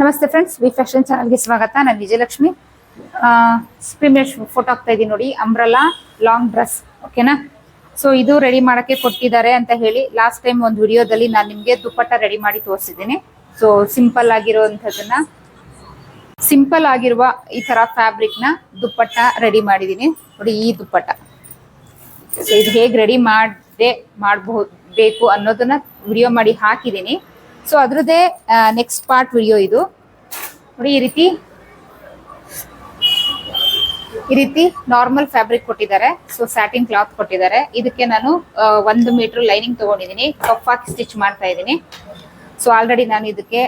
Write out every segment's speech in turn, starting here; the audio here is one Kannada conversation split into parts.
ನಮಸ್ತೆ ಫ್ರೆಂಡ್ಸ್ ವಿ ಫ್ಯಾಷನ್ ಚಾನಲ್ಗೆ ಸ್ವಾಗತ. ನಾನು ವಿಜಯಲಕ್ಷ್ಮಿ. ಪ್ರೀಮಿಯರ್ ಫೋಟೋ ಹಾಕ್ತಾ ಇದ್ದೀನಿ ನೋಡಿ ಅಂಬ್ರಲಾ ಲಾಂಗ್ ಡ್ರೆಸ್ ಓಕೆನಾ ಸೊ ಇದು ರೆಡಿ ಮಾಡಕ್ಕೆ ಕೊಟ್ಟಿದ್ದಾರೆ ಅಂತ ಹೇಳಿ ಲಾಸ್ಟ್ ಟೈಮ್ ಒಂದು ವಿಡಿಯೋದಲ್ಲಿ ನಾನು ನಿಮಗೆ ದುಪ್ಪಟ್ಟ ರೆಡಿ ಮಾಡಿ ತೋರಿಸಿದ್ದೀನಿ. ಸೊ ಸಿಂಪಲ್ ಆಗಿರುವಂಥದ್ದನ್ನ ಸಿಂಪಲ್ ಆಗಿರುವ ಈ ತರ ಫ್ಯಾಬ್ರಿಕ್ನ ದುಪ್ಪಟ್ಟ ರೆಡಿ ಮಾಡಿದ್ದೀನಿ. ನೋಡಿ, ಈ ದುಪ್ಪಟ್ಟ. ಸೊ ಇದು ಹೇಗೆ ರೆಡಿ ಮಾಡದೆ, ಮಾಡಬಹುದು, ಬೇಕು ಅನ್ನೋದನ್ನ ವಿಡಿಯೋ ಮಾಡಿ ಹಾಕಿದ್ದೀನಿ. ಸೊ ಅದ್ರದ್ದೇ ನೆಕ್ಸ್ಟ್ ಪಾರ್ಟ್ ವಿಡಿಯೋ ಇದು. ನೋಡಿ, ಈ ರೀತಿ. ಈ ರೀತಿ ನಾರ್ಮಲ್ ಫ್ಯಾಬ್ರಿಕ್ ಕೊಟ್ಟಿದ್ದಾರೆ. ಸೊ ಸ್ಯಾಟಿನ್ ಕ್ಲಾತ್ ಕೊಟ್ಟಿದ್ದಾರೆ. ಇದಕ್ಕೆ ನಾನು ಒಂದು ಮೀಟರ್ ಲೈನಿಂಗ್ ತಗೊಂಡಿದ್ದೀನಿ. ಕಪ್ ಹಾಕಿ ಸ್ಟಿಚ್ ಮಾಡ್ತಾ ಇದ್ದೀನಿ. ಸೊ ಆಲ್ರೆಡಿ ನಾನು ಇದಕ್ಕೆ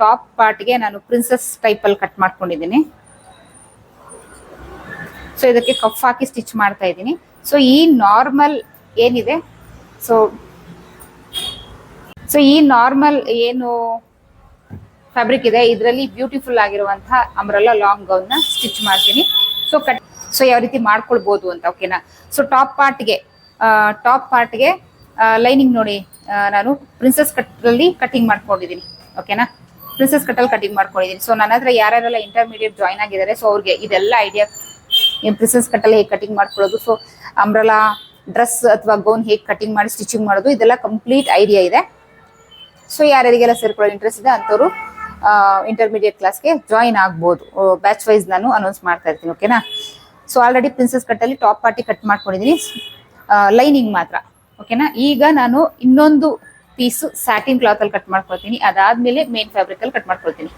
ಟಾಪ್ ಪಾರ್ಟ್ಗೆ ನಾನು ಪ್ರಿನ್ಸಸ್ ಟೈಪ್ ಅಲ್ಲಿ ಕಟ್ ಮಾಡ್ಕೊಂಡಿದ್ದೀನಿ. ಸೊ ಇದಕ್ಕೆ ಕಫ್ ಹಾಕಿ ಸ್ಟಿಚ್ ಮಾಡ್ತಾ ಇದ್ದೀನಿ. ಸೊ ಈ ನಾರ್ಮಲ್ ಏನಿದೆ? ಸೊ ಸೊ ಈ ನಾರ್ಮಲ್ ಏನು ಫ್ಯಾಬ್ರಿಕ್ ಇದೆ, ಇದರಲ್ಲಿ ಬ್ಯೂಟಿಫುಲ್ ಆಗಿರುವಂತಹ ಅಂಬ್ರೆಲ್ಲ ಲಾಂಗ್ ಗೌನ್ನ ಸ್ಟಿಚ್ ಮಾಡ್ತೀನಿ. ಸೊ ಕಟ್ ಸೊ ಯಾವ ರೀತಿ ಮಾಡ್ಕೊಳ್ಬಹುದು ಅಂತ ಓಕೆನಾ ಸೊ ಟಾಪ್ ಪಾರ್ಟ್ಗೆ ಟಾಪ್ ಪಾರ್ಟ್ಗೆ ಲೈನಿಂಗ್ ನೋಡಿ ನಾನು ಪ್ರಿನ್ಸಸ್ ಕಟ್ ಅಲ್ಲಿ ಕಟಿಂಗ್ ಮಾಡ್ಕೊಂಡಿದ್ದೀನಿ ಓಕೆನಾ ಪ್ರಿನ್ಸಸ್ ಕಟ್ಟಲ್ಲಿ ಕಟಿಂಗ್ ಮಾಡ್ಕೊಂಡಿದ್ದೀನಿ. ಸೊ ನನ್ನ ಹತ್ರ ಯಾರ್ಯಾರೆಲ್ಲ ಇಂಟರ್ಮೀಡಿಯೇಟ್ ಜಾಯ್ನ್ ಆಗಿದ್ದಾರೆ ಸೊ ಅವ್ರಿಗೆ ಇದೆಲ್ಲ ಐಡಿಯಾ ಪ್ರಿನ್ಸಸ್ ಕಟ್ಟಲ್ಲಿ ಹೇಗೆ ಕಟಿಂಗ್ ಮಾಡ್ಕೊಳ್ಳೋದು? ಸೊ ಅಂಬ್ರಲಾ ಡ್ರೆಸ್ ಅಥವಾ ಗೌನ್ ಹೇಗೆ ಕಟಿಂಗ್ ಮಾಡಿ ಸ್ಟಿಚಿಂಗ್ ಮಾಡೋದು? ಇದೆಲ್ಲ ಕಂಪ್ಲೀಟ್ ಐಡಿಯಾ ಇದೆ. ಸೊ ಯಾರ್ಯಾರಿಗೆಲ್ಲ ಸೇರ್ಕೊಳ್ಳೋ ಇಂಟ್ರೆಸ್ಟ್ ಇದೆ ಅಂಥವ್ರು ಇಂಟರ್ಮೀಡಿಯೇಟ್ ಕ್ಲಾಸ್ಗೆ ಜಾಯಿನ್ ಆಗ್ಬೋದು. ಬ್ಯಾಚ್ ವೈಸ್ ನಾನು ಅನೌನ್ಸ್ ಮಾಡ್ತಾ ಇರ್ತೀನಿ ಓಕೆನಾ ಸೊ ಆಲ್ರೆಡಿ ಪ್ರಿನ್ಸಸ್ ಕಟ್ಟಲ್ಲಿ ಟಾಪ್ ಪಾರ್ಟಿ ಕಟ್ ಮಾಡ್ಕೊಂಡಿದ್ದೀನಿ ಲೈನಿಂಗ್ ಮಾತ್ರ ಓಕೆನಾ ಈಗ ನಾನು ಇನ್ನೊಂದು ಪೀಸು ಸ್ಯಾಟಿನ್ ಕ್ಲಾತ್ ಅಲ್ಲಿ ಕಟ್ ಮಾಡ್ಕೊಳ್ತೀನಿ. ಅದಾದ್ಮೇಲೆ ಮೇನ್ ಫ್ಯಾಬ್ರಿಕ್ ಅಲ್ಲಿ ಕಟ್ ಮಾಡ್ಕೊಳ್ತೀನಿ.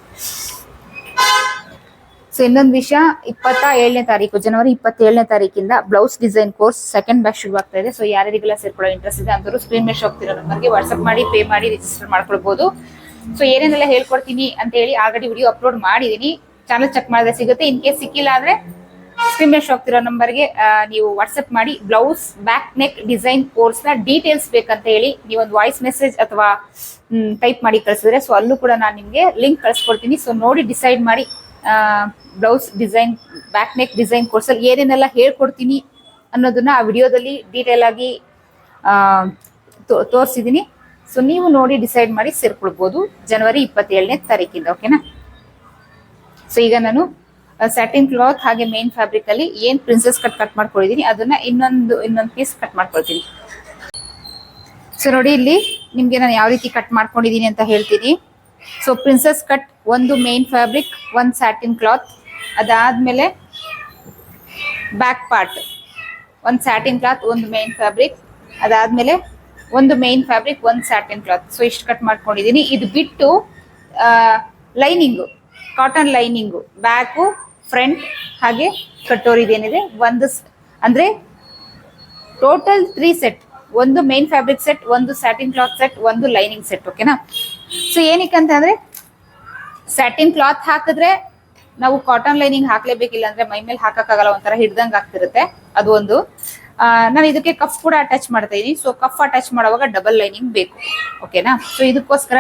ಸೊ ಇನ್ನೊಂದು ವಿಷಯ ಇಪ್ಪತ್ತ ಏಳನೇ ತಾರೀಕು, ಜನವರಿ ಇಪ್ಪತ್ತೇಳನೇ ತಾರೀಕಿಂದ blouse design course second batch ಶುರು ಆಗ್ತಾ ಇದೆ. ಸೊ ಯಾರ್ಯಾರಿಗೆಲ್ಲ ಸೇರ್ಕೊಳ್ಳೋ ಇಂಟ್ರೆಸ್ಟ್ ಇದೆ ಅಂತವರು ಸ್ಕ್ರೀನ್ ಮೇಲೆ ಹೋಗ್ತಿರೋ ನಂಬರ್ಗೆ ವಾಟ್ಸ್ಆಪ್ ಮಾಡಿ ಪೇ ಮಾಡಿ ರಿಜಿಸ್ಟರ್ ಮಾಡ್ಕೊಳ್ಬಹುದು ಸೊ ಏನೇನೆಲ್ಲ ಹೇಳ್ಕೊಡ್ತೀನಿ ಅಂತ ಹೇಳಿ ಆಲ್ರೆಡಿ ವಿಡಿಯೋ ಅಪ್ಲೋಡ್ ಮಾಡಿದೀನಿ ಚಾನಲ್ ಚೆಕ್ ಮಾಡಿದ್ರೆ ಸಿಗುತ್ತೆ. ಇನ್ ಕೇಸ್ ಸಿಕ್ಕಿಲ್ಲ ಆದ್ರೆ ಸ್ಕ್ರೀನ್ ಮೇಲೆ ಹೋಗ್ತಿರೋ ನಂಬರ್ಗೆ ನೀವು ವಾಟ್ಸ್ಆಪ್ ಮಾಡಿ ಬ್ಲೌಸ್ ಬ್ಯಾಕ್ ನೆಕ್ ಡಿಸೈನ್ ಕೋರ್ಸ್ನ ಡೀಟೇಲ್ಸ್ ಬೇಕಂತ ಹೇಳಿ ನೀವೊಂದು ವಾಯ್ಸ್ ಮೆಸೇಜ್ ಅಥವಾ ಟೈಪ್ ಮಾಡಿ ಕಳಿಸಿದ್ರೆ ಸೊ ಅಲ್ಲೂ ಕೂಡ ನಾನು ನಿಮಗೆ ಲಿಂಕ್ ಕಳಿಸ್ಕೊಡ್ತೀನಿ. ಸೊ ನೋಡಿ ಡಿಸೈಡ್ ಮಾಡಿ blouse design back neck design ಕೋರ್ಸಲ್ಲಿ ಏನೇನೆಲ್ಲ ಹೇಳ್ಕೊಡ್ತೀನಿ ಅನ್ನೋದನ್ನ ಆ ವಿಡಿಯೋದಲ್ಲಿ ಡೀಟೇಲ್ ಆಗಿ ತೋರಿಸಿದ್ದೀನಿ ಸೊ ನೀವು ನೋಡಿ ಡಿಸೈಡ್ ಮಾಡಿ ಸೇರ್ಕೊಳ್ಬೋದು ಜನವರಿ ಇಪ್ಪತ್ತೇಳನೇ ತಾರೀಕಿಂದ ಓಕೆನಾ ಸೊ ಈಗ ನಾನು ಸ್ಯಾಟಿನ್ ಕ್ಲಾತ್ ಹಾಗೆ ಮೇನ್ ಫ್ಯಾಬ್ರಿಕ್ ಅಲ್ಲಿ ಏನ್ ಪ್ರಿನ್ಸಸ್ ಕಟ್ ಕಟ್ ಮಾಡ್ಕೊಂಡಿದೀನಿ ಅದನ್ನ ಇನ್ನೊಂದು ಇನ್ನೊಂದು ಪೀಸ್ ಕಟ್ ಮಾಡ್ಕೊಳ್ತೀನಿ. ಸೊ ನೋಡಿ ಇಲ್ಲಿ ನಿಮ್ಗೆ ನಾನು ಯಾವ ರೀತಿ ಕಟ್ ಮಾಡ್ಕೊಂಡಿದೀನಿ ಅಂತ ಹೇಳ್ತೀನಿ. ಸೊ ಪ್ರಿನ್ಸಸ್ ಕಟ್ ಒಂದು ಮೇನ್ ಫ್ಯಾಬ್ರಿಕ್ ಒಂದು ಸ್ಯಾಟಿನ್ ಕ್ಲಾತ್ ಅದಾದ್ಮೇಲೆ ಬ್ಯಾಕ್ ಪಾರ್ಟ್ ಒಂದು ಸ್ಯಾಟಿನ್ ಕ್ಲಾತ್ ಒಂದು ಮೇನ್ ಫ್ಯಾಬ್ರಿಕ್ ಅದಾದ್ಮೇಲೆ ಒಂದು ಮೇನ್ ಫ್ಯಾಬ್ರಿಕ್ ಒಂದು ಸ್ಯಾಟಿನ್ ಕ್ಲಾತ್ ಸೊ ಇಷ್ಟು ಕಟ್ ಮಾಡ್ಕೊಂಡಿದ್ದೀನಿ ಇದು ಬಿಟ್ಟು lining cotton lining back front ಹಾಗೆ ಕಟ್ಟೋರಿದೇನಿದೆ ಒಂದು ಅಂದರೆ ಟೋಟಲ್ ತ್ರೀ ಸೆಟ್ ಒಂದು ಮೇನ್ ಫ್ಯಾಬ್ರಿಕ್ ಸೆಟ್ ಒಂದು ಸ್ಯಾಟಿನ್ ಕ್ಲಾತ್ ಸೆಟ್ ಒಂದು ಲೈನಿಂಗ್ ಸೆಟ್ ಓಕೆನಾ ಸೊ ಏನಕ್ಕೆ ಅಂತಂದ್ರೆ ಸ್ಯಾಟಿನ್ ಕ್ಲಾತ್ ಹಾಕಿದ್ರೆ ನಾವು ಕಾಟನ್ ಲೈನಿಂಗ್ ಹಾಕ್ಲೇಬೇಕಿಲ್ಲ ಅಂದ್ರೆ ಮೈ ಮೇಲೆ ಹಾಕಕ್ಕಾಗಲ್ಲ, ಒಂಥರ ಹಿಡ್ದಂಗ್ ಆಗ್ತಿರುತ್ತೆ. ಅದು ಒಂದು. ನಾನು ಇದಕ್ಕೆ ಕಫ್ ಕೂಡ ಅಟ್ಯಾಚ್ ಮಾಡ್ತಾ ಇದೀನಿ. ಸೊ ಕಫ್ ಅಟ್ಯಾಚ್ ಮಾಡುವಾಗ ಡಬಲ್ ಲೈನಿಂಗ್ ಬೇಕು. ಓಕೆನಾ ಸೊ ಇದಕ್ಕೋಸ್ಕರ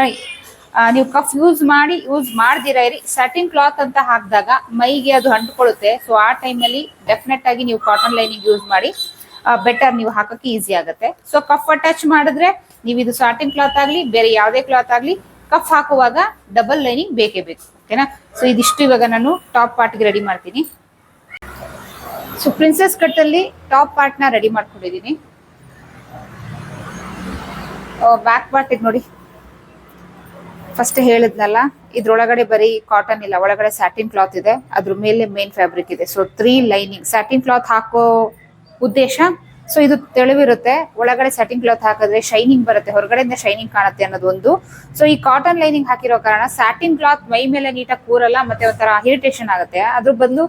ನೀವು ಕಫ್ ಯೂಸ್ ಮಾಡಿ ಯೂಸ್ ಮಾಡ್ದಿರ ಇರಿ. ಸ್ಯಾಟಿನ್ ಕ್ಲಾತ್ ಅಂತ ಹಾಕಿದಾಗ ಮೈಗೆ ಅದು ಅಂಟ್ಕೊಳ್ಳುತ್ತೆ. ಸೊ ಆ ಟೈಮಲ್ಲಿ ಡೆಫಿನೆಟ್ ಆಗಿ ನೀವು ಕಾಟನ್ ಲೈನಿಂಗ್ ಯೂಸ್ ಮಾಡಿ ಬೆಟರ್ ನೀವು ಹಾಕಕ್ಕೆ ಈಸಿ ಆಗುತ್ತೆ. ಸೊ ಕಫ್ ಅಟ್ಯಾಚ್ ಮಾಡಿದ್ರೆ, ನೀವು ಇದು ಸಾಟಿನ್ ಕ್ಲಾತ್ ಆಗ್ಲಿ, ಬೇರೆ ಯಾವುದೇ ಕ್ಲಾತ್ ಆಗ್ಲಿ ಕಫ್ ಹಾಕುವಾಗ ಡಬಲ್ ಲೈನಿಂಗ್ ಬೇಕೇ ಬೇಕು ಓಕೆನಾ ಸೊ ಇದಿಷ್ಟು ಇವಾಗ ನಾನು ಟಾಪ್ ಪಾರ್ಟ್ಗೆ ರೆಡಿ ಮಾಡ್ತೀನಿ. ಸೊ ಪ್ರಿನ್ಸಸ್ ಕಟ್ ಅಲ್ಲಿ ಟಾಪ್ ಪಾರ್ಟ್ನ ರೆಡಿ ಮಾಡ್ಕೊಂಡಿದೀನಿ ಬ್ಯಾಕ್ ಪಾರ್ಟ್ ನೋಡಿ. ಫಸ್ಟ್ ಹೇಳಿದ್ನಲ್ಲ, ಇದ್ರೊಳಗಡೆ ಬರೀ ಕಾಟನ್ ಇಲ್ಲ, ಒಳಗಡೆ ಸ್ಯಾಟಿನ್ ಕ್ಲಾತ್ ಇದೆ, ಅದ್ರ ಮೇಲೆ ಮೇನ್ ಫ್ಯಾಬ್ರಿಕ್ ಇದೆ. So three lining satin cloth ಹಾಕೋ ಉದ್ದೇಶ ಸೊ ಇದು ತೆಳುವಿರುತ್ತೆ. ಒಳಗಡೆ ಸ್ಯಾಟಿನ್ ಕ್ಲಾತ್ ಹಾಕಿದ್ರೆ ಶೈನಿಂಗ್ ಬರುತ್ತೆ. ಹೊರಗಡೆಯಿಂದ ಶೈನಿಂಗ್ ಕಾಣುತ್ತೆ ಅನ್ನೋದು ಒಂದು. ಸೊ ಈ ಕಾಟನ್ ಲೈನಿಂಗ್ ಹಾಕಿರೋ ಕಾರಣ ಸ್ಯಾಟಿನ್ ಕ್ಲಾತ್ ಮೈ ಮೇಲೆ ನೀಟಾಗಿ ಕೂರಲ್ಲ, ಮತ್ತೆ ಒಂಥರ ಇರಿಟೇಷನ್ ಆಗುತ್ತೆ. ಅದ್ರ ಬದಲು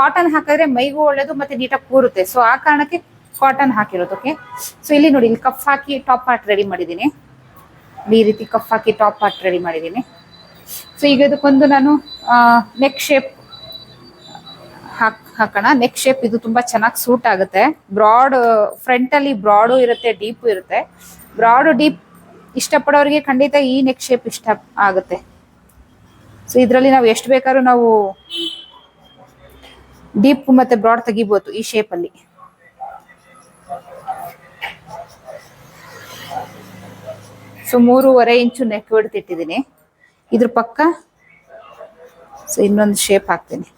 ಕಾಟನ್ ಹಾಕಿದ್ರೆ ಮೈಗೂ ಒಳ್ಳೇದು, ಮತ್ತೆ ನೀಟಾಗಿ ಕೂರುತ್ತೆ. ಸೊ ಆ ಕಾರಣಕ್ಕೆ ಕಾಟನ್ ಹಾಕಿರೋದು ಓಕೆ ಸೊ ಇಲ್ಲಿ ನೋಡಿ, ಇಲ್ಲಿ ಕಫ್ ಹಾಕಿ ಟಾಪ್ ಪಾರ್ಟ್ ರೆಡಿ ಮಾಡಿದ್ದೀನಿ. ಈ ರೀತಿ ಕಫ್ ಹಾಕಿ ಟಾಪ್ ಪಾರ್ಟ್ ರೆಡಿ ಮಾಡಿದ್ದೀನಿ. ಸೊ ಈಗ ಇದಕ್ಕೊಂದು ನಾನು ನೆಕ್ ಶೇಪ್ ಹಾಕೋಣ. ನೆಕ್ ಶೇಪ್ ಇದು ತುಂಬಾ ಚೆನ್ನಾಗಿ ಸೂಟ್ ಆಗುತ್ತೆ. ಬ್ರಾಡ್ ಫ್ರಂಟ್ ಅಲ್ಲಿ ಬ್ರಾಡು ಇರುತ್ತೆ ಡೀಪ್ ಇರುತ್ತೆ. ಬ್ರಾಡ್ ಡೀಪ್ ಇಷ್ಟಪಡೋರಿಗೆ ಖಂಡಿತ ಈ ನೆಕ್ ಶೇಪ್ ಇಷ್ಟ ಆಗುತ್ತೆ. ಸೊ ಇದರಲ್ಲಿ ನಾವು ಎಷ್ಟು ಬೇಕಾದ್ರೂ ನಾವು ಡೀಪ್ ಮತ್ತೆ ಬ್ರಾಡ್ ತೆಗಿಬೋದು ಈ ಶೇಪ್ ಅಲ್ಲಿ. ಸೊ ಮೂರುವರೆ ಇಂಚು ನೆಕ್ ಇಟ್ಟಿದ್ದೀನಿ. ಇದ್ರ ಪಕ್ಕ ಸೊ ಇನ್ನೊಂದು ಶೇಪ್ ಹಾಕ್ತೀನಿ.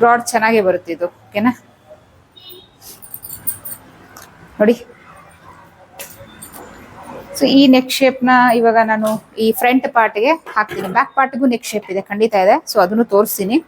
ಬ್ರಾಡ್ ಚೆನ್ನಾಗೇ ಬರುತ್ತೆ ಇದು, ಓಕೆನಾ? ನೋಡಿ. ಸೊ ಈ ನೆಕ್ ಶೇಪ್ನ ಇವಾಗ ನಾನು ಈ ಫ್ರಂಟ್ ಪಾರ್ಟ್ಗೆ ಹಾಕ್ತೀನಿ. ಬ್ಯಾಕ್ ಪಾರ್ಟ್ಗೂ ನೆಕ್ ಶೇಪ್ ಇದೆ, ಖಂಡಿತ ಇದೆ. ಸೊ ಅದನ್ನು ತೋರಿಸ್ತೀನಿ.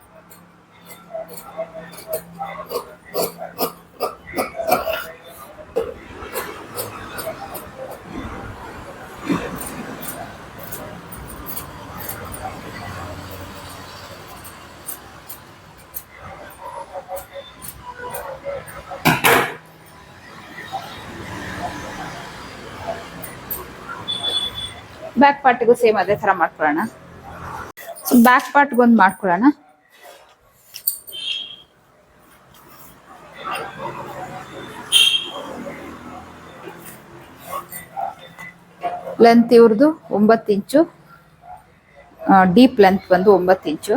ಬ್ಯಾಕ್ ಪಾರ್ಟಿಗೂ ಸೇಮ್ ಅದೇ ತರ ಮಾಡ್ಕೊಳ್ಳೋಣ. ಸೊ ಬ್ಯಾಕ್ ಪಾರ್ಟ್ಗೊಂದು ಮಾಡ್ಕೊಳ್ಳೋಣ. ಲೆಂತ್ ಇವ್ರದ್ದು ಒಂಬತ್ತು ಇಂಚು. ಡೀಪ್ ಲೆಂತ್ ಬಂದು ಒಂಬತ್ತು ಇಂಚು.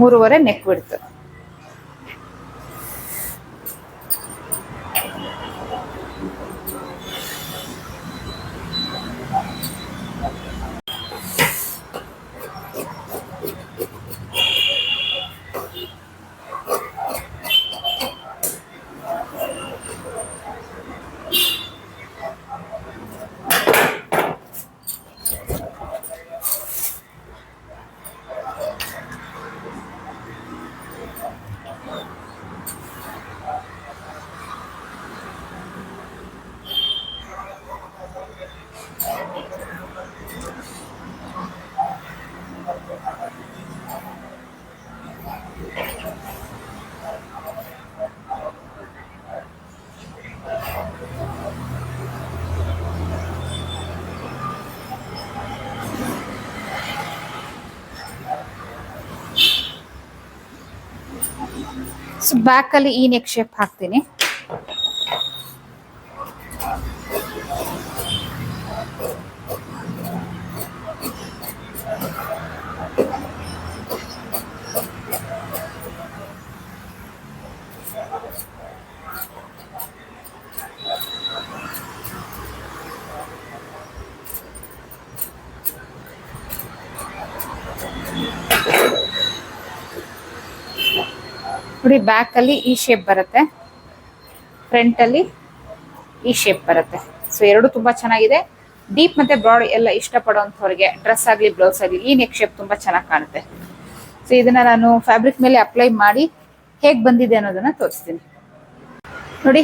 ಮೂರುವರೆ ನೆಕ್ ಬಿಡ್ತು ಬ್ಯಾಕ್ ಅಲ್ಲಿ ಈ ನೆಕ್ ಶೇಪ್ ಹಾಕ್ತೀನಿ. ನೋಡಿ ಬ್ಯಾಕ್ ಅಲ್ಲಿ ಈ ಶೇಪ್ ಬರುತ್ತೆ. ಫ್ರಂಟ್ ಅಲ್ಲಿ ಈ ಶೇಪ್ ಬರುತ್ತೆ. ಸೊ ಎರಡು ತುಂಬಾ ಚೆನ್ನಾಗಿದೆ. ಡೀಪ್ ಮತ್ತೆ ಬ್ರಾಡ್ ಎಲ್ಲ ಇಷ್ಟಪಡುವಂತವ್ರಿಗೆ ಡ್ರೆಸ್ ಆಗಲಿ ಬ್ಲೌಸ್ ಆಗಲಿ ಈ ನೆಕ್ ಶೇಪ್ ತುಂಬಾ ಚೆನ್ನಾಗಿ ಕಾಣುತ್ತೆ. ಸೊ ಇದನ್ನ ನಾನು ಫ್ಯಾಬ್ರಿಕ್ ಮೇಲೆ ಅಪ್ಲೈ ಮಾಡಿ ಹೇಗೆ ಬಂದಿದೆ ಅನ್ನೋದನ್ನ ತೋರಿಸ್ತೀನಿ. ನೋಡಿ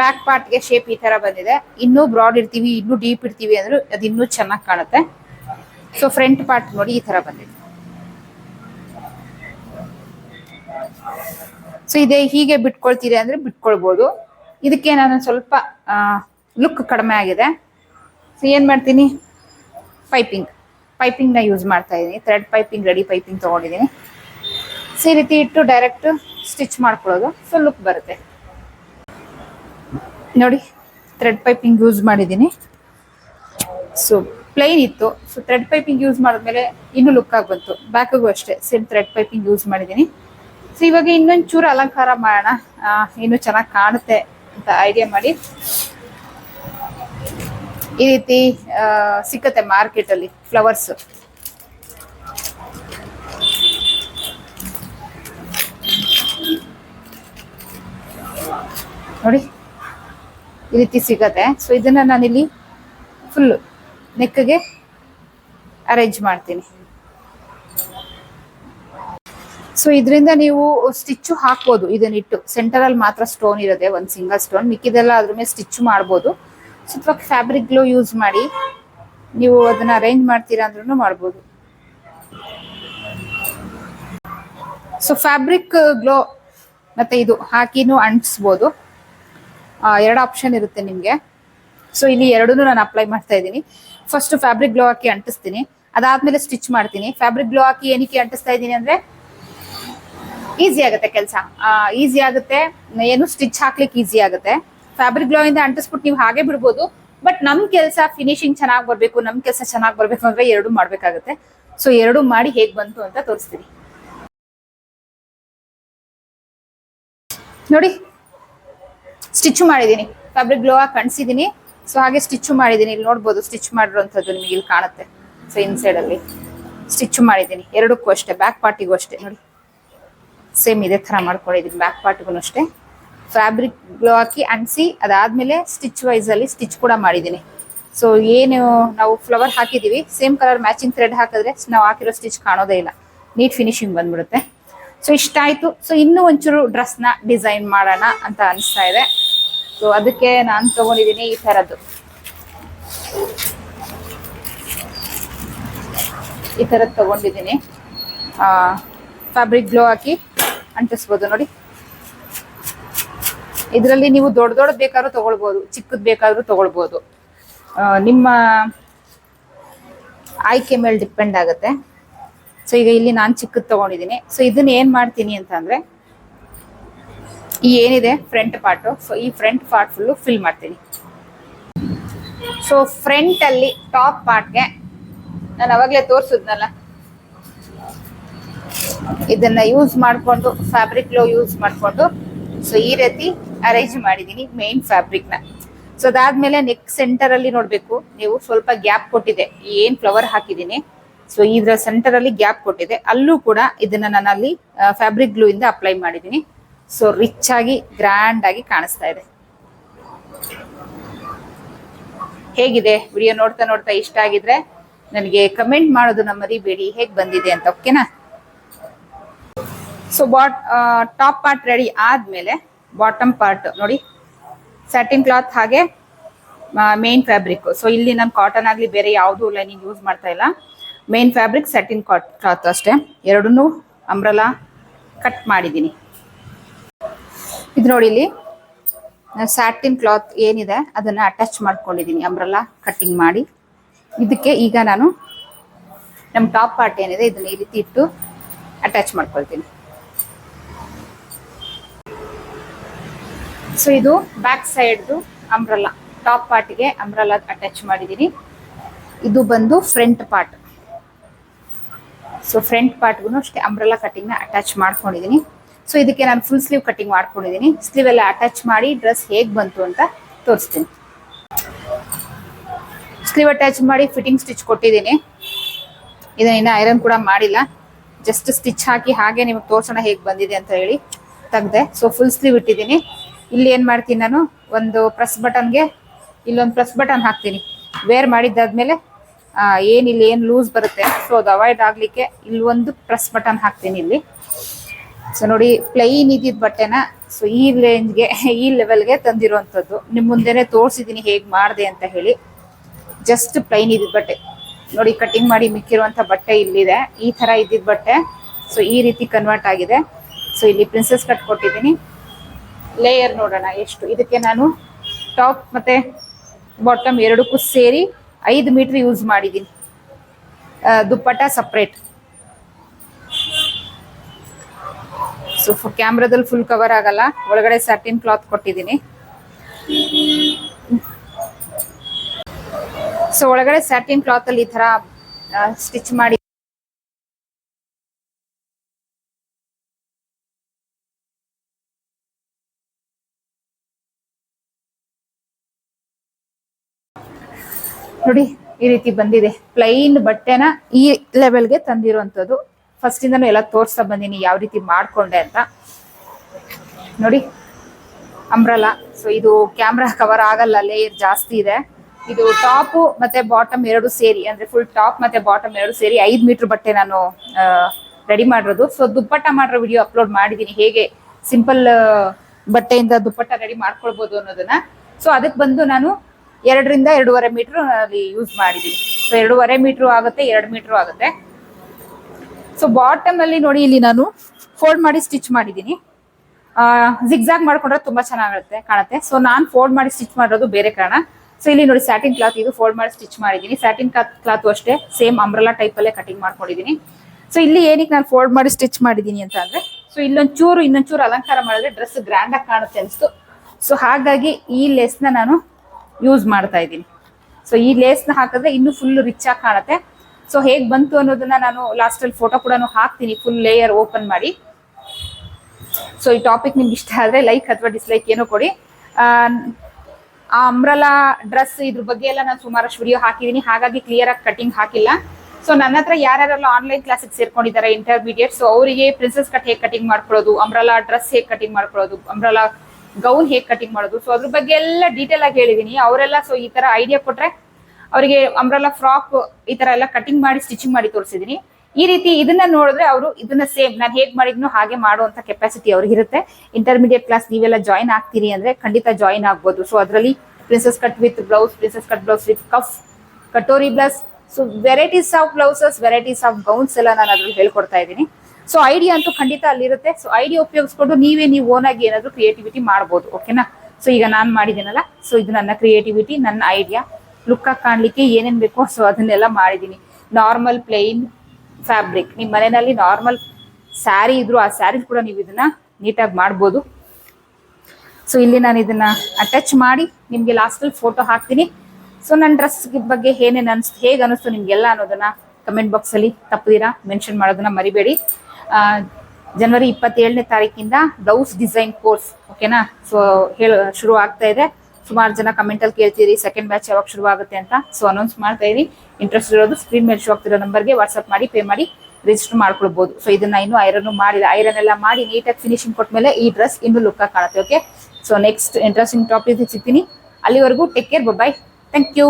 ಬ್ಯಾಕ್ ಪಾರ್ಟ್ಗೆ ಶೇಪ್ ಈ ತರ ಬಂದಿದೆ. ಇನ್ನೂ ಬ್ರಾಡ್ ಇರ್ತೀವಿ, ಇನ್ನೂ ಡೀಪ್ ಇರ್ತೀವಿ ಅಂದ್ರೆ ಅದು ಇನ್ನೂ ಚೆನ್ನಾಗಿ ಕಾಣುತ್ತೆ. ಸೊ ಫ್ರಂಟ್ ಪಾರ್ಟ್ ನೋಡಿ ಈ ತರ ಬಂದಿದೆ. ಸೊ ಇದೇ ಹೀಗೆ ಬಿಟ್ಕೊಳ್ತೀರಿ ಅಂದ್ರೆ ಬಿಟ್ಕೊಳ್ಬೋದು. ಇದಕ್ಕೆ ನಾನು ಸ್ವಲ್ಪ ಲುಕ್ ಕಡಿಮೆ ಆಗಿದೆ. ಸೊ ಏನು ಮಾಡ್ತೀನಿ? ಪೈಪಿಂಗ್ ಪೈಪಿಂಗ್ನ ಯೂಸ್ ಮಾಡ್ತಾ ಇದ್ದೀನಿ ಥ್ರೆಡ್ ಪೈಪಿಂಗ್ ರೆಡಿ ಪೈಪಿಂಗ್ ತಗೊಂಡಿದ್ದೀನಿ ಸೊ ಈ ರೀತಿ ಇಟ್ಟು ಡೈರೆಕ್ಟ್ ಸ್ಟಿಚ್ ಮಾಡ್ಕೊಳ್ಳೋದು. ಸೊ ಲುಕ್ ಬರುತ್ತೆ. ನೋಡಿ ಥ್ರೆಡ್ ಪೈಪಿಂಗ್ ಯೂಸ್ ಮಾಡಿದ್ದೀನಿ ಸೊ ಪ್ಲೈನ್ ಇತ್ತು. ಸೊ ಥ್ರೆಡ್ ಪೈಪಿಂಗ್ ಯೂಸ್ ಮಾಡಿದ್ಮೇಲೆ ಇನ್ನೂ ಲುಕ್ ಆಗಿ ಬಂತು. ಬ್ಯಾಕಿಗೂ ಅಷ್ಟೇ ಸೇಮ್ ಥ್ರೆಡ್ ಪೈಪಿಂಗ್ ಯೂಸ್ ಮಾಡಿದ್ದೀನಿ ಸೊ ಇವಾಗ ಇನ್ನೊಂದು ಚೂರು ಅಲಂಕಾರ ಮಾಡೋಣ. ಇನ್ನು ಚೆನ್ನಾಗಿ ಕಾಣುತ್ತೆ ಅಂತ ಐಡಿಯಾ ಮಾಡಿ. ಈ ರೀತಿ ಸಿಕ್ಕತ್ತೆ ಮಾರ್ಕೆಟ್ ಅಲ್ಲಿ ಫ್ಲವರ್ಸ್ ನೋಡಿ, ಈ ರೀತಿ ಸಿಗತ್ತೆ. ಸೊ ಇದನ್ನ ನಾನಿಲ್ಲಿ ಫುಲ್ ನೆಕ್ಗೆ ಅರೇಂಜ್ ಮಾಡ್ತೀನಿ. ಸೊ ಇದರಿಂದ ನೀವು ಸ್ಟಿಚ್ಚು ಹಾಕ್ಬೋದು. ಇದನ್ನಿಟ್ಟು ಸೆಂಟರ್ ಅಲ್ಲಿ ಮಾತ್ರ ಸ್ಟೋನ್ ಇರೋದೆ ಒಂದು ಸಿಂಗಲ್ ಸ್ಟೋನ್ ಮಿಕ್ಕಿದೆಲ್ಲ ಅದ್ರ ಮೇಲೆ ಸ್ಟಿಚ್ ಮಾಡ್ಬೋದು. ಸೊ ಅಥವಾ ಫ್ಯಾಬ್ರಿಕ್ ಗ್ಲೋ ಯೂಸ್ ಮಾಡಿ ನೀವು ಅದನ್ನ ಅರೇಂಜ್ ಮಾಡ್ತೀರಾ ಅಂದ್ರೂ ಮಾಡ್ಬೋದು. ಸೊ ಫ್ಯಾಬ್ರಿಕ್ ಗ್ಲೋ ಮತ್ತೆ ಇದು ಹಾಕಿನೂ ಅಂಟಿಸ್ಬೋದು. ಎರಡು ಆಪ್ಷನ್ ಇರುತ್ತೆ ನಿಮಗೆ. ಸೊ ಇಲ್ಲಿ ಎರಡೂ ನಾನು ಅಪ್ಲೈ ಮಾಡ್ತಾ ಇದ್ದೀನಿ. ಫಸ್ಟ್ ಫ್ಯಾಬ್ರಿಕ್ ಗ್ಲೋ ಹಾಕಿ ಅಂಟಿಸ್ತೀನಿ. ಅದಾದ್ಮೇಲೆ ಸ್ಟಿಚ್ ಮಾಡ್ತೀನಿ. ಫ್ಯಾಬ್ರಿಕ್ ಗ್ಲೋ ಹಾಕಿ ಏನಕ್ಕೆ ಅಂಟಿಸ್ತಾ ಇದ್ದೀನಿ ಅಂದ್ರೆ ಈಸಿ ಆಗುತ್ತೆ ಕೆಲಸ. ಈಸಿ ಆಗುತ್ತೆ. ಏನು ಸ್ಟಿಚ್ ಹಾಕ್ಲಿಕ್ಕೆ ಈಸಿ ಆಗುತ್ತೆ. ಫ್ಯಾಬ್ರಿಕ್ ಗ್ಲೋ ಇಂದ ಅಂಟಿಸ್ಬಿಟ್ಟು ನೀವು ಹಾಗೆ ಬಿಡ್ಬೋದು. ಬಟ್ ನಮ್ ಕೆಲಸ ಫಿನಿಶಿಂಗ್ ಚೆನ್ನಾಗಿ ಬರ್ಬೇಕು, ನಮ್ ಕೆಲಸ ಚೆನ್ನಾಗಿ ಬರ್ಬೇಕು ಅಂದ್ರೆ ಎರಡು ಮಾಡ್ಬೇಕಾಗುತ್ತೆ. ಸೊ ಎರಡು ಮಾಡಿ ಹೇಗ್ ಬಂತು ಅಂತ ತೋರಿಸ್ತೀನಿ. ನೋಡಿ ಸ್ಟಿಚ್ ಮಾಡಿದೀನಿ ಫ್ಯಾಬ್ರಿಕ್ ಗ್ಲೋ ಆಗಿ ಕಾಣಿಸಿದೀನಿ. ಸೊ ಹಾಗೆ ಸ್ಟಿಚ್ ಮಾಡಿದೀನಿ. ಇಲ್ಲಿ ನೋಡ್ಬೋದು ಸ್ಟಿಚ್ ಮಾಡಿರೋಂಥದ್ದು ನಿಮಗೆ ಇಲ್ಲಿ ಕಾಣುತ್ತೆ. ಸೊ ಇನ್ಸೈಡ್ ಅಲ್ಲಿ. ಸ್ಟಿಚ್ ಮಾಡಿದೀನಿ. ಎರಡಕ್ಕೂ ಅಷ್ಟೇ ಬ್ಯಾಕ್ ಪಾರ್ಟಿಗೂ ಅಷ್ಟೇ. ನೋಡಿ. ಸೇಮ್ ಇದೇ ಥರ ಮಾಡ್ಕೊಂಡಿದ್ದೀನಿ ಬ್ಯಾಕ್ ಪಾರ್ಟ್ಗೂ ಅಷ್ಟೇ. ಫ್ಯಾಬ್ರಿಕ್ ಗ್ಲೋ ಹಾಕಿ ಅಂಟಿಸಿ, ಅದಾದ್ಮೇಲೆ ಸ್ಟಿಚ್ ವೈಸಲ್ಲಿ ಸ್ಟಿಚ್ ಕೂಡ ಮಾಡಿದ್ದೀನಿ ಸೊ ಏನು ನಾವು ಫ್ಲವರ್ ಹಾಕಿದೀವಿ ಸೇಮ್ ಕಲರ್ ಮ್ಯಾಚಿಂಗ್ ಥ್ರೆಡ್ ಹಾಕಿದ್ರೆ ನಾವು ಹಾಕಿರೋ ಸ್ಟಿಚ್ ಕಾಣೋದೇ ಇಲ್ಲ. ನೀಟ್ ಫಿನಿಶಿಂಗ್ ಬಂದ್ಬಿಡುತ್ತೆ. ಸೊ ಇಷ್ಟ ಆಯ್ತು ಸೊ ಇನ್ನೂ ಒಂಚೂರು ಡ್ರೆಸ್ನ ಡಿಸೈನ್ ಮಾಡೋಣ ಅಂತ ಅನಿಸ್ತಾ ಇದೆ. ಸೊ ಅದಕ್ಕೆ ನಾನು ತೊಗೊಂಡಿದ್ದೀನಿ ಈ ಥರದ್ದು. ಈ ಥರದ್ದು ತಗೊಂಡಿದ್ದೀನಿ ಫ್ಯಾಬ್ರಿಕ್ ಗ್ಲೋ ಹಾಕಿ ಅಂಟಿಸ್ಬೋದು ನೋಡಿ. ಇದರಲ್ಲಿ ನೀವು ದೊಡ್ಡ ದೊಡ್ಡ ಬೇಕಾದ್ರೂ ತಗೊಳ್ಬೋದು, ಚಿಕ್ಕದ್ ಬೇಕಾದ್ರೂ ತಗೊಳ್ಬೋದು. ನಿಮ್ಮ ಆಯ್ಕೆ ಮೇಲೆ ಡಿಪೆಂಡ್ ಆಗುತ್ತೆ. ಸೊ ಈಗ ಇಲ್ಲಿ ನಾನು ಚಿಕ್ಕದ್ ತಗೊಂಡಿದ್ದೀನಿ. ಸೊ ಇದನ್ನ ಏನ್ ಮಾಡ್ತೀನಿ ಅಂತ ಈ ಏನಿದೆ ಫ್ರಂಟ್ ಪಾರ್ಟು ಸೊ ಈ ಫ್ರಂಟ್ ಪಾರ್ಟ್ ಫುಲ್ಲು ಫಿಲ್ ಮಾಡ್ತೀನಿ. ಸೊ ಫ್ರಂಟ್ ಅಲ್ಲಿ ಟಾಪ್ ಪಾರ್ಟ್ಗೆ ನಾನು ಅವಾಗಲೇ ತೋರಿಸಿದ್ನಲ್ಲ ಇದನ್ನ ಯೂಸ್ ಮಾಡಿಕೊಂಡು ಫ್ಯಾಬ್ರಿಕ್ ಲೋ ಯೂಸ್ ಮಾಡಿಕೊಂಡು ಸೊ ಈ ರೀತಿ ಅರೇಂಜ್ ಮಾಡಿದ್ದೀನಿ ಮೇನ್ ಫ್ಯಾಬ್ರಿಕ್ನ. ಸೊ ಅದಾದ್ಮೇಲೆ ನೆಕ್ ಸೆಂಟರ್ ಅಲ್ಲಿ ನೋಡ್ಬೇಕು. ನೀವು ಸ್ವಲ್ಪ ಗ್ಯಾಪ್ ಕೊಟ್ಟಿದೆ. ಏನ್ ಫ್ಲವರ್ ಹಾಕಿದ್ದೀನಿ ಸೊ ಇದ್ರ ಸೆಂಟರ್ ಅಲ್ಲಿ ಗ್ಯಾಪ್ ಕೊಟ್ಟಿದೆ. ಅಲ್ಲೂ ಕೂಡ ಇದನ್ನ ನಾನು ಅಲ್ಲಿ ಫ್ಯಾಬ್ರಿಕ್ ಗ್ಲೂ ಇಂದ ಅಪ್ಲೈ ಮಾಡಿದ್ದೀನಿ ಸೊ ರಿಚ್ ಆಗಿ ಗ್ರ್ಯಾಂಡ್ ಆಗಿ ಕಾಣಿಸ್ತಾ ಇದೆ. ಹೇಗಿದೆ? ವಿಡಿಯೋ ನೋಡ್ತಾ ನೋಡ್ತಾ ಇಷ್ಟ ಆಗಿದ್ರೆ ನನಗೆ ಕಮೆಂಟ್ ಮಾಡೋದನ್ನ ಮರಿಬೇಡಿ. ಹೇಗೆ ಬಂದಿದೆ ಅಂತ ಓಕೆನಾ ಸೊ ಬಾಟ್ ಟಾಪ್ ಪಾರ್ಟ್ ರೆಡಿ ಆದ್ಮೇಲೆ ಬಾಟಮ್ ಪಾರ್ಟ್ ನೋಡಿ ಸ್ಯಾಟಿನ್ ಕ್ಲಾತ್ ಹಾಗೆ ಮೇನ್ ಫ್ಯಾಬ್ರಿಕ್ ಸೊ ಇಲ್ಲಿ ನಾನು ಕಾಟನ್ ಆಗಲಿ ಬೇರೆ ಯಾವುದು ಲೈನಿಂಗ್ ಯೂಸ್ ಮಾಡ್ತಾ ಇಲ್ಲ. ಮೇನ್ ಫ್ಯಾಬ್ರಿಕ್ ಸ್ಯಾಟಿನ್ ಕ್ಲಾತ್ ಅಷ್ಟೇ. ಎರಡನ್ನೂ ಅಂಬ್ರಲಾ ಕಟ್ ಮಾಡಿದ್ದೀನಿ ಇದು ನೋಡಿ ಇಲ್ಲಿ ಸ್ಯಾಟಿನ್ ಕ್ಲಾತ್ ಏನಿದೆ, ಅದನ್ನ ಅಟ್ಯಾಚ್ ಮಾಡ್ಕೊಂಡಿದ್ದೀನಿ ಅಂಬ್ರಲಾ ಕಟ್ಟಿಂಗ್ ಮಾಡಿ. ಇದಕ್ಕೆ ಈಗ ನಾನು ನಮ್ಮ ಟಾಪ್ ಪಾರ್ಟ್ ಏನಿದೆ, ಇದನ್ನ ಈ ರೀತಿ ಇಟ್ಟು ಅಟ್ಯಾಚ್ ಮಾಡ್ಕೊಳ್ತೀನಿ. ಸೊ ಇದು ಬ್ಯಾಕ್ ಸೈಡ್ದು ಅಂಬ್ರಲ್ಲ ಟಾಪ್ ಪಾರ್ಟ್ಗೆ ಅಂಬ್ರಲ್ಲ ಅಟ್ಯಾಚ್ ಮಾಡಿದ್ದೀನಿ ಇದು ಬಂದು ಫ್ರಂಟ್ ಪಾರ್ಟ್ ಸೊ ಫ್ರಂಟ್ ಪಾರ್ಟ್ಗೂ ಅಷ್ಟೇ ಅಂಬ್ರಲ್ಲ ಕಟಿಂಗ್ನ ಅಟ್ಯಾಚ್ ಮಾಡ್ಕೊಂಡಿದ್ದೀನಿ ಸೊ ಇದಕ್ಕೆ ನಾನು ಫುಲ್ ಸ್ಲೀವ್ ಕಟಿಂಗ್ ಮಾಡ್ಕೊಂಡಿದ್ದೀನಿ ಸ್ಲೀವ್ ಎಲ್ಲ ಅಟ್ಯಾಚ್ ಮಾಡಿ ಡ್ರೆಸ್ ಹೇಗೆ ಬಂತು ಅಂತ ತೋರಿಸ್ತೀನಿ. ಸ್ಲೀವ್ ಅಟ್ಯಾಚ್ ಮಾಡಿ ಫಿಟ್ಟಿಂಗ್ ಸ್ಟಿಚ್ ಕೊಟ್ಟಿದ್ದೀನಿ ಇದನ್ನ ಇನ್ನು ಐರನ್ ಕೂಡ ಮಾಡಿಲ್ಲ. ಜಸ್ಟ್ ಸ್ಟಿಚ್ ಹಾಕಿ ಹಾಗೆ ನಿಮಗೆ ತೋರ್ಸೋಣ ಹೇಗೆ ಬಂದಿದೆ ಅಂತ ಹೇಳಿ ತೆಗ್ದೆ. ಸೊ ಫುಲ್ ಸ್ಲೀವ್ ಇಟ್ಟಿದ್ದೀನಿ ಇಲ್ಲಿ ಏನು ಮಾಡ್ತೀನಿ ನಾನು? ಒಂದು ಪ್ರೆಸ್ ಬಟನ್ಗೆ ಇಲ್ಲೊಂದು ಪ್ರೆಸ್ ಬಟನ್ ಹಾಕ್ತೀನಿ. ವೇರ್ ಮಾಡಿದ್ದಾದ್ಮೇಲೆ ಏನ್ ಇಲ್ಲಿ ಏನು ಲೂಸ್ ಬರುತ್ತೆ ಸೊ ಅದು ಅವಾಯ್ಡ್ ಆಗ್ಲಿಕ್ಕೆ ಇಲ್ಲಿ ಒಂದು ಪ್ರೆಸ್ ಬಟನ್ ಹಾಕ್ತೀನಿ ಇಲ್ಲಿ. ಸೊ ನೋಡಿ ಪ್ಲೈನ್ ಇದ್ದಿದ್ದ ಬಟ್ಟೆನ ಸೊ ಈ ರೇಂಜ್ಗೆ ಈ ಲೆವೆಲ್ಗೆ ತಂದಿರುವಂಥದ್ದು ನಿಮ್ಮ ಮುಂದೆನೆ ತೋರಿಸಿದ್ದೀನಿ ಹೇಗೆ ಮಾಡಿದೆ ಅಂತ ಹೇಳಿ. ಜಸ್ಟ್ ಪ್ಲೈನ್ ಇದ್ದಿದ್ದ ಬಟ್ಟೆ. ನೋಡಿ ಕಟಿಂಗ್ ಮಾಡಿ ಮಿಕ್ಕಿರುವಂಥ ಬಟ್ಟೆ ಇಲ್ಲಿದೆ. ಈ ತರ ಇದ್ದಿದ್ದ ಬಟ್ಟೆ ಸೊ ಈ ರೀತಿ ಕನ್ವರ್ಟ್ ಆಗಿದೆ. ಸೊ ಇಲ್ಲಿ ಪ್ರಿನ್ಸೆಸ್ ಕಟ್ ಕೊಟ್ಟಿದ್ದೀನಿ. ಲೇಯರ್ ನೋಡೋಣ ಎಷ್ಟು. ಇದಕ್ಕೆ ನಾನು ಟಾಪ್ ಮತ್ತೆ ಬಾಟಮ್ ಎರಡಕ್ಕೂ ಸೇರಿ ಐದು ಮೀಟರ್ ಯೂಸ್ ಮಾಡಿದ್ದೀನಿ ದುಪ್ಪಟ ಸಪ್ರೇಟ್ ಸೊ ಕ್ಯಾಮ್ರಾದಲ್ಲಿ ಫುಲ್ ಕವರ್ ಆಗಲ್ಲ. ಒಳಗಡೆ ಸ್ಯಾಟಿನ್ ಕ್ಲಾತ್ ಕೊಟ್ಟಿದ್ದೀನಿ ಸೊ ಒಳಗಡೆ ಸ್ಯಾಟಿನ್ ಕ್ಲಾತ್ ಅಲ್ಲಿ ಈ ತರ ಸ್ಟಿಚ್ ಮಾಡಿ ನೋಡಿ, ಈ ರೀತಿ ಬಂದಿದೆ. ಪ್ಲೈನ್ ಬಟ್ಟೆನ ಈ ಲೆವೆಲ್ಗೆ ಫಸ್ಟ್ ಇಂದನೂ ಎಲ್ಲ ತೋರಿಸ್ತಾ ಬಂದೀನಿ ಯಾವ ರೀತಿ ಮಾಡ್ಕೊಂಡೆ ಅಂತ. ನೋಡಿ ಅಂಬ್ರಲ್ಲ ಸೊ ಇದು ಕ್ಯಾಮ್ರಾ ಕವರ್ ಆಗಲ್ಲ ಲೇಯರ್ ಜಾಸ್ತಿ ಇದೆ. ಇದು ಟಾಪ್ ಮತ್ತೆ ಬಾಟಮ್ ಎರಡು ಸೇರಿ, ಅಂದ್ರೆ ಫುಲ್ ಟಾಪ್ ಮತ್ತೆ ಬಾಟಮ್ ಎರಡು ಸೇರಿ ಐದು ಮೀಟರ್ ಬಟ್ಟೆ ನಾನು ರೆಡಿ ಮಾಡಿರೋದು. ಸೊ ದುಪ್ಪಟ್ಟ ಮಾಡಿರೋ ವಿಡಿಯೋ ಅಪ್ಲೋಡ್ ಮಾಡಿದೀನಿ. ಹೇಗೆ ಸಿಂಪಲ್ ಬಟ್ಟೆಯಿಂದ ದುಪ್ಪಟ್ಟ ರೆಡಿ ಮಾಡ್ಕೊಳ್ಬೋದು ಅನ್ನೋದನ್ನ. ಸೊ ಅದಕ್ಕೆ ಬಂದು ನಾನು ಎರಡರಿಂದ ಎರಡೂವರೆ ಮೀಟರ್ ಅಲ್ಲಿ ಯೂಸ್ ಮಾಡಿದೀನಿ ಸೊ ಎರಡೂವರೆ ಮೀಟ್ರು ಆಗುತ್ತೆ, ಎರಡು ಮೀಟ್ರು ಆಗುತ್ತೆ. ಸೊ ಬಾಟಮ್ ಅಲ್ಲಿ ನೋಡಿ ಇಲ್ಲಿ ನಾನು ಫೋಲ್ಡ್ ಮಾಡಿ ಸ್ಟಿಚ್ ಮಾಡಿದ್ದೀನಿ. ಜಿಗ್ಜಾಗ್ ಮಾಡ್ಕೊಂಡ್ರೆ ತುಂಬಾ ಚೆನ್ನಾಗಿರುತ್ತೆ ಕಾಣುತ್ತೆ. ಸೊ ನಾನು ಫೋಲ್ಡ್ ಮಾಡಿ ಸ್ಟಿಚ್ ಮಾಡಿರೋದು ಬೇರೆ ಕಾರಣ. ಸೊ ಇಲ್ಲಿ ನೋಡಿ ಸ್ಯಾಟಿನ್ ಕ್ಲಾತ್ ಇದು ಫೋಲ್ಡ್ ಮಾಡಿ ಸ್ಟಿಚ್ ಮಾಡಿದ್ದೀನಿ. ಸ್ಯಾಟಿನ್ ಕ್ಲಾತ್ ಕ್ಲಾತ್ ಅಷ್ಟೇ ಸೇಮ್ ಅಂಬ್ರಲಾ ಟೈಪ್ ಅಲ್ಲೇ ಕಟಿಂಗ್ ಮಾಡ್ಕೊಂಡಿದ್ದೀನಿ. ಸೊ ಇಲ್ಲಿ ಏನಕ್ಕೆ ನಾನು ಫೋಲ್ಡ್ ಮಾಡಿ ಸ್ಟಿಚ್ ಮಾಡಿದ್ದೀನಿ ಅಂತ ಅಂದ್ರೆ ಸೊ ಇಲ್ಲೊಂಚೂರು ಚೂರು ಇನ್ನೊಂದ್ ಚೂರು ಅಲಂಕಾರ ಮಾಡಿದ್ರೆ ಡ್ರೆಸ್ ಗ್ರ್ಯಾಂಡ್ ಆಗಿ ಕಾಣುತ್ತೆ ಅನಿಸ್ತು. ಸೊ ಹಾಗಾಗಿ ಈ ಲೆಸ್ ನಾನು ಯೂಸ್ ಮಾಡ್ತಾ ಇದ್ದೀನಿ. ಸೊ ಈ ಲೇಸ್ನ ಹಾಕಿದ್ರೆ ಇನ್ನೂ ಫುಲ್ ರಿಚ್ ಆಗಿ ಕಾಣುತ್ತೆ. ಸೊ ಹೇಗ್ ಬಂತು ಅನ್ನೋದನ್ನ ನಾನು ಲಾಸ್ಟ್ ಅಲ್ಲಿ ಫೋಟೋ ಕೂಡ ಹಾಕ್ತೀನಿ ಫುಲ್ ಲೇಯರ್ ಓಪನ್ ಮಾಡಿ. ಸೊ ಈ ಟಾಪಿಕ್ ನಿಮ್ಗೆ ಇಷ್ಟ ಆದ್ರೆ ಲೈಕ್ ಅಥವಾ ಡಿಸ್ಲೈಕ್ ಏನೋ ಕೊಡಿ. ಆ, ಅಂಬ್ರಲಾ ಡ್ರೆಸ್ ಇದ್ರ ಬಗ್ಗೆ ಎಲ್ಲ ನಾನು ಸುಮಾರಷ್ಟು ವಿಡಿಯೋ ಹಾಕಿದೀನಿ. ಹಾಗಾಗಿ ಕ್ಲಿಯರ್ ಆಗಿ ಕಟಿಂಗ್ ಹಾಕಿಲ್ಲ. ಸೊ ನನ್ನ ಹತ್ರ ಯಾರ್ಯಾರೆಲ್ಲ ಆನ್ಲೈನ್ ಕ್ಲಾಸಿಗೆ ಸೇರ್ಕೊಂಡಿದ್ದಾರೆ ಇಂಟರ್ಮೀಡಿಯೇಟ್ ಸೊ ಅವರಿಗೆ ಪ್ರಿನ್ಸಸ್ ಕಟ್ ಹೇಗೆ ಕಟಿಂಗ್ ಮಾಡ್ಕೊಳ್ಳೋದು ಅಂಬ್ರಲಾ ಡ್ರೆಸ್ ಹೇಗೆ ಕಟಿಂಗ್ ಮಾಡ್ಕೊಳ್ಳೋದು ಅಂಬ್ರಲಾ ಗೌನ್ ಹೇಗೆ ಕಟಿಂಗ್ ಮಾಡೋದು? ಸೊ ಅದ್ರ ಬಗ್ಗೆ ಎಲ್ಲ ಡೀಟೇಲ್ ಆಗಿ ಹೇಳಿದೀನಿ. ಅವರೆಲ್ಲ ಸೊ ಈ ತರ ಐಡಿಯಾ ಕೊಟ್ರೆ ಅವರಿಗೆ ಅಂಬ್ರೆಲ್ಲ ಫ್ರಾಕ್ ಈ ತರ ಎಲ್ಲ ಕಟಿಂಗ್ ಮಾಡಿ ಸ್ಟಿಚಿಂಗ್ ಮಾಡಿ ತೋರಿಸಿದೀನಿ. ಈ ರೀತಿ ಇದನ್ನ ನೋಡಿದ್ರೆ ಅವರು ಇದನ್ನ ಸೇಮ್ ನಾನು ಹೇಗ್ ಮಾಡಿದ್ನೋ ಹಾಗೆ ಮಾಡುವಂತ ಕೆಪಾಸಿಟಿ ಅವ್ರಿಗೆ ಇರುತ್ತೆ. ಇಂಟರ್ಮೀಡಿಯೇಟ್ ಕ್ಲಾಸ್ ನೀವೆಲ್ಲ ಜಾಯಿನ್ ಆಗ್ತೀರಿ ಅಂದ್ರೆ ಖಂಡಿತ ಜಾಯಿನ್ ಆಗ್ಬೋದು. ಸೊ ಅದರಲ್ಲಿ princess cut with blouse princess cut blouse with cuff katori blouse so varieties of blouses varieties of gowns ಎಲ್ಲ ನಾನು ಅದ್ರಲ್ಲಿ ಹೇಳ್ಕೊಡ್ತಾ ಇದ್ದೀನಿ. ಸೊ ಐಡಿಯಾ ಅಂತೂ ಖಂಡಿತ ಅಲ್ಲಿರುತ್ತೆ. ಸೊ ಐಡಿಯಾ ಉಪಯೋಗಿಸ್ಕೊಂಡು ನೀವೇ ನೀವು ಓನಾಗಿ ಏನಾದ್ರು ಕ್ರಿಯೇಟಿವಿಟಿ ಮಾಡ್ಬೋದು ಓಕೆನಾ ಸೊ ಈಗ ನಾನು ಮಾಡಿದ್ದೀನಲ್ಲ ಸೊ ಇದು ನನ್ನ ಕ್ರಿಯೇಟಿವಿಟಿ ನನ್ನ ಐಡಿಯಾ ಲುಕ್ ಆಗಿ ಕಾಣಲಿಕ್ಕೆ ಏನೇನು ಬೇಕೋ ಸೊ ಅದನ್ನೆಲ್ಲ ಮಾಡಿದ್ದೀನಿ. ನಾರ್ಮಲ್ ಪ್ಲೇನ್ ಫ್ಯಾಬ್ರಿಕ್ ನಿಮ್ಮ ಮನೆಯಲ್ಲಿ ನಾರ್ಮಲ್ ಸ್ಯಾರಿ ಇದ್ರು ಆ ಸ್ಯಾರಿ ಕೂಡ ನೀವು ಇದನ್ನ ನೀಟಾಗಿ ಮಾಡ್ಬೋದು. ಸೊ ಇಲ್ಲಿ ನಾನು ಇದನ್ನ ಅಟ್ಯಾಚ್ ಮಾಡಿ ನಿಮ್ಗೆ ಲಾಸ್ಟಲ್ಲಿ ಫೋಟೋ ಹಾಕ್ತೀನಿ. ಸೊ ನನ್ನ ಡ್ರೆಸ್ ಬಗ್ಗೆ ಏನೇನು ಅನಿಸ್ತು ಹೇಗೆ ಅನಿಸ್ತು ನಿಮ್ಗೆಲ್ಲ ಅನ್ನೋದನ್ನ ಕಮೆಂಟ್ ಬಾಕ್ಸ್ ಅಲ್ಲಿ ತಪ್ಪದಿರಾ ಮೆನ್ಷನ್ ಮಾಡೋದನ್ನ ಮರಿಬೇಡಿ. ಜನವರಿ ಇಪ್ಪತ್ತೇಳನೇ ತಾರೀಕಿಂದ ಬ್ಲೌಸ್ ಡಿಸೈನ್ ಕೋರ್ಸ್ ಓಕೆನಾ ಸೊ ಹೇಳ, ಶುರು ಆಗ್ತಾ ಇದೆ. ಸುಮಾರು ಜನ ಕಮೆಂಟಲ್ಲಿ ಕೇಳ್ತೀರಿ ಸೆಕೆಂಡ್ ಬ್ಯಾಚ್ ಯಾವಾಗ ಶುರು ಆಗುತ್ತೆ ಅಂತ. ಸೊ ಅನೌನ್ಸ್ ಮಾಡ್ತಾ ಇರಿ. ಇಂಟ್ರೆಸ್ಟ್ ಇರೋದು ಸ್ಕ್ರೀನ್ ಮೇಲೆ ಶೋ ಆಗ್ತಿರೋ ನಂಬರ್ಗೆ ವಾಟ್ಸ್ಆಪ್ ಮಾಡಿ ಪೇ ಮಾಡಿ ರಿಜಿಸ್ಟರ್ ಮಾಡ್ಕೊಳ್ಬಹುದು ಸೊ ಇದನ್ನ ಇನ್ನೂ ಐರನ್ ಮಾಡಿಲ್ಲ. ಐರನ್ ಎಲ್ಲ ಮಾಡಿ ನೀಟಾಗಿ ಫಿನಿಶಿಂಗ್ ಕೊಟ್ಮೇಲೆ ಈ ಡ್ರೆಸ್ ಇನ್ನು ಲುಕ್ ಆಗಿ ಕಾಣುತ್ತೆ okay so next interesting topic ಸಿಗ್ತೀನಿ. ಅಲ್ಲಿವರೆಗೂ take care bye thank you